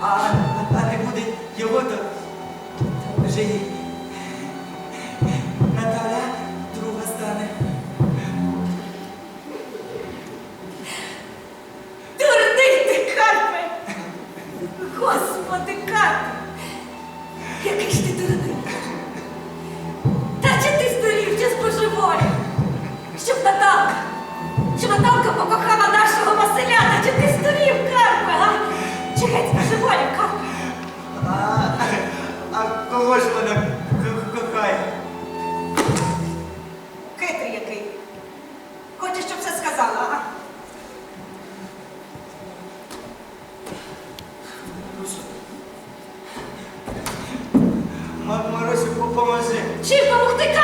а, а не буде його, то, то вже і Наталя друга стане. Дурний ти, Карпе! Господи, Карпе! Який ж ти дурний! Та чи ти здурів, чи споживолі? Щоб Наталка, щоб Наталка покохала нашого Василя, та чи ти здурів? А кого ж вона ко- кохає? Хитрий який. Хочеш, щоб все сказала, а? Ма- Марусю, поможи. Чим помогти? До